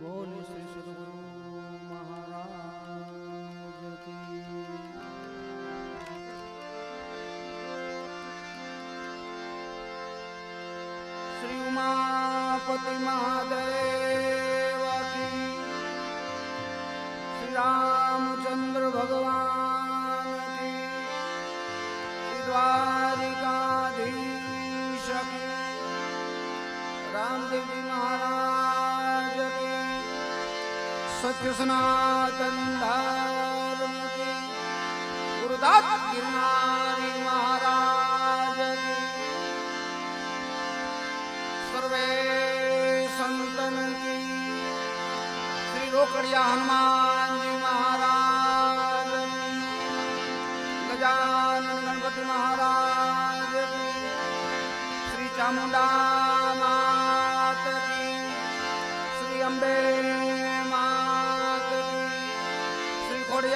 Bolo, Senhor do સત્ય સનાતન ધર્મ કી ગુરુદાસ ગિરનારી મહારાજ સર્વે સંતન શ્રી રોકડિયા હનુમાનજી મહારાજ ગજાનન ગણપતિ મહારાજ શ્રી ચામુંડા માત શ્રી અંબે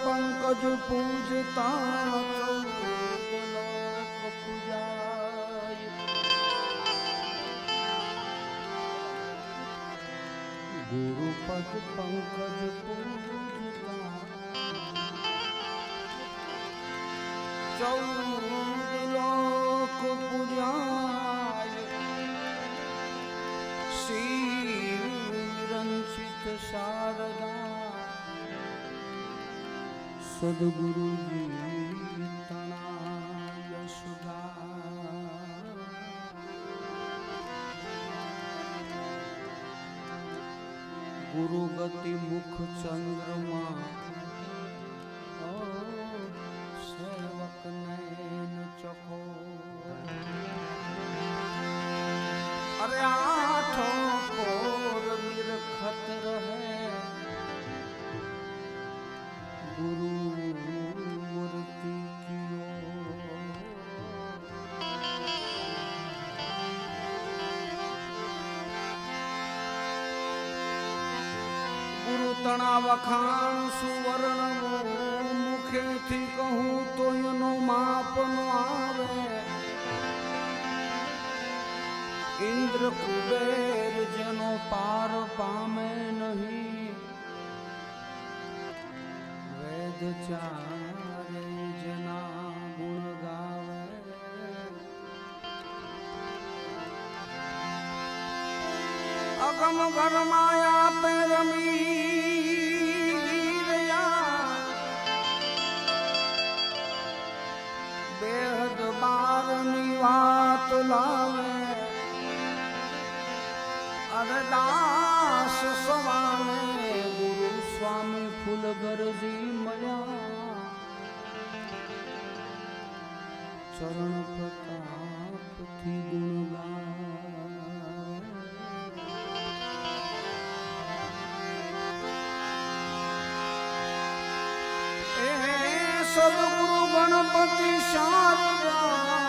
पंकज पूजता गुरु पद पंकज पूजता चौद लोक पुजाय शिव रंचित शारदा सद्गुरु गुरुगति मुख चन्द्रमा વખાણ સુવર્ણ મુખેથી કહું તો એનો માપ નો આવે. ઇન્દ્ર કુબેર જેનો પાર પામે નહીં. વેદ ચારે જેના ગુણ ગાવે. અગમ ઘર માયા રમી गावे अरदास गुरु स्वामी फूल गरजी मया। चरण प्रताप थी गुरु गणपति शारदा।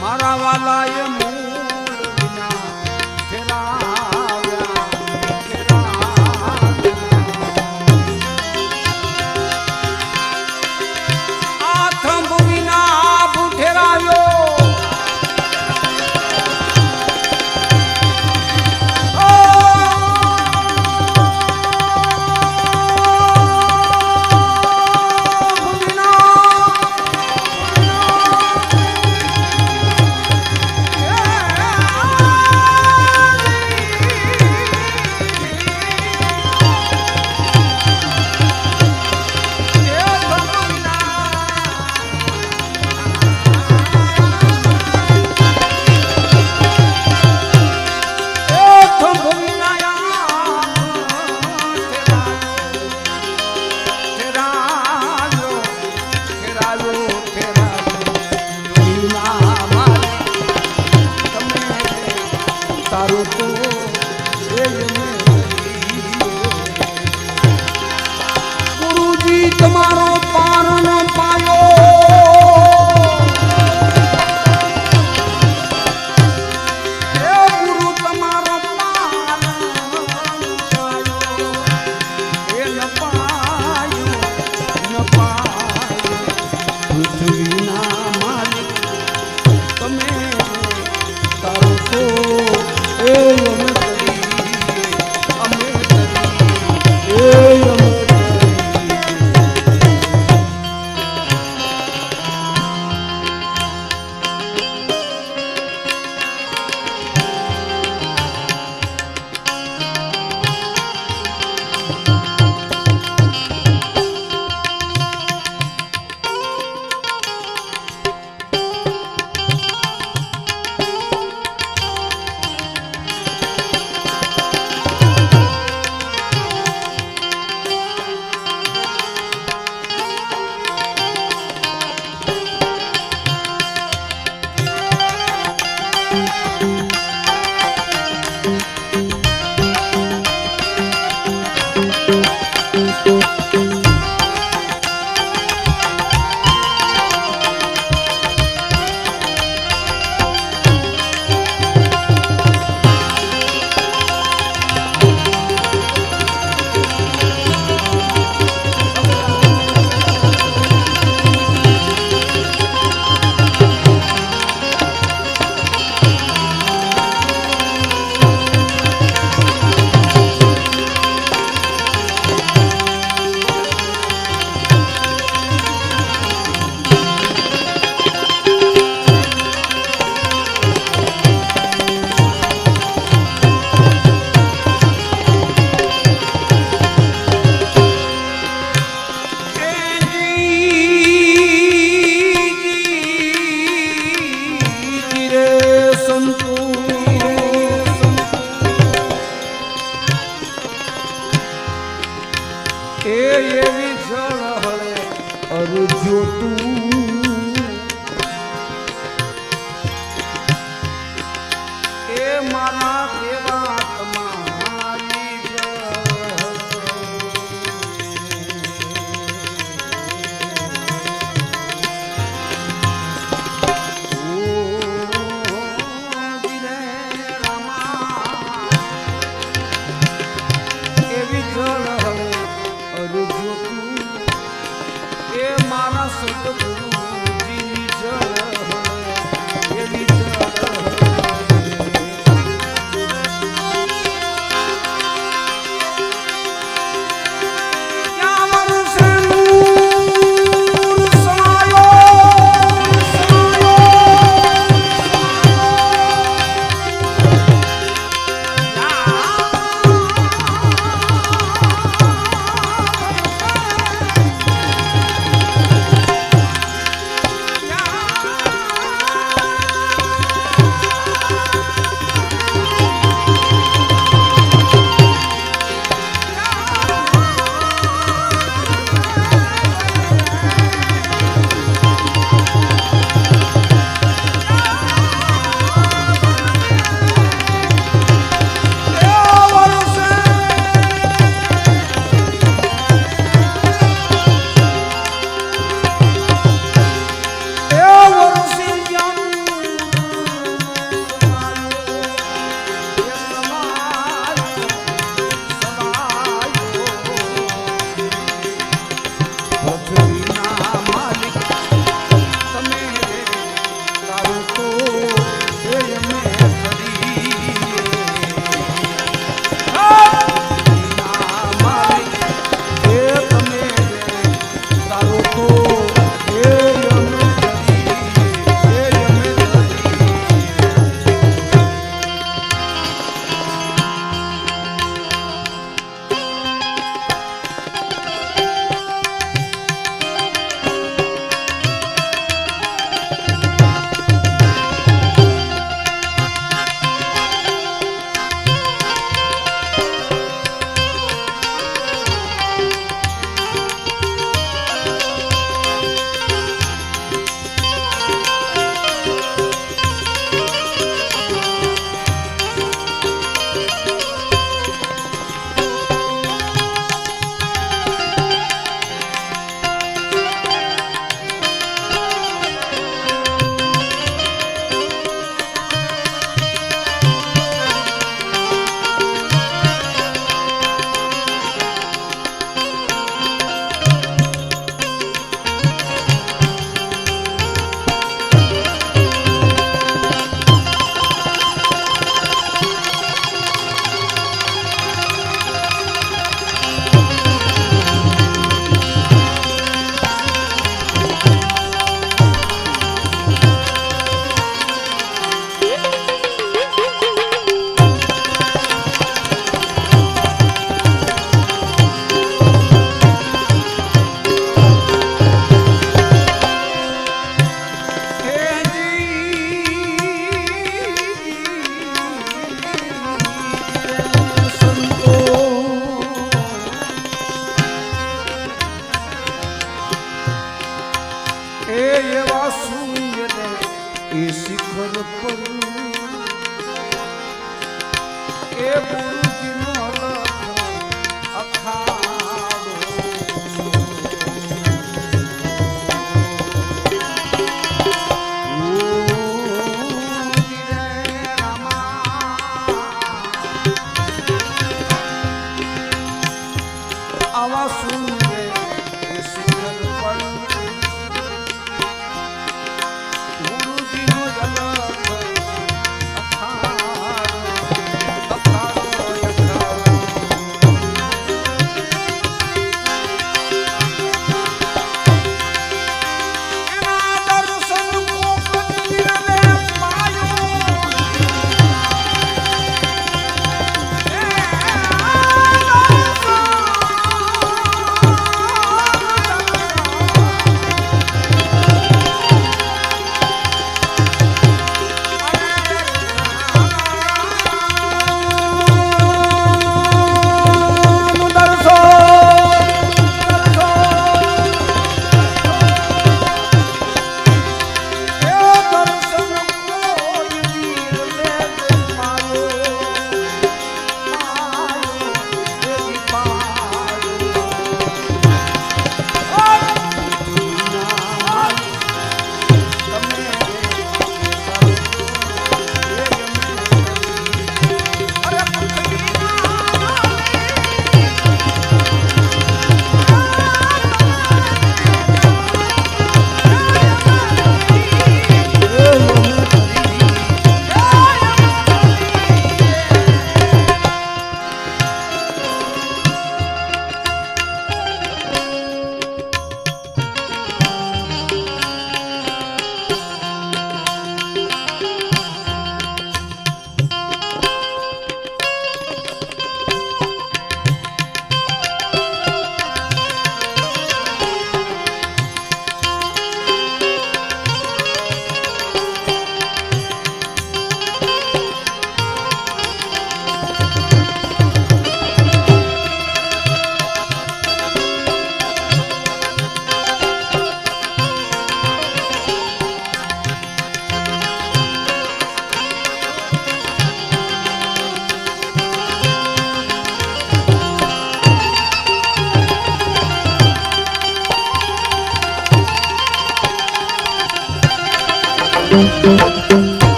મારા વાલા મૂળ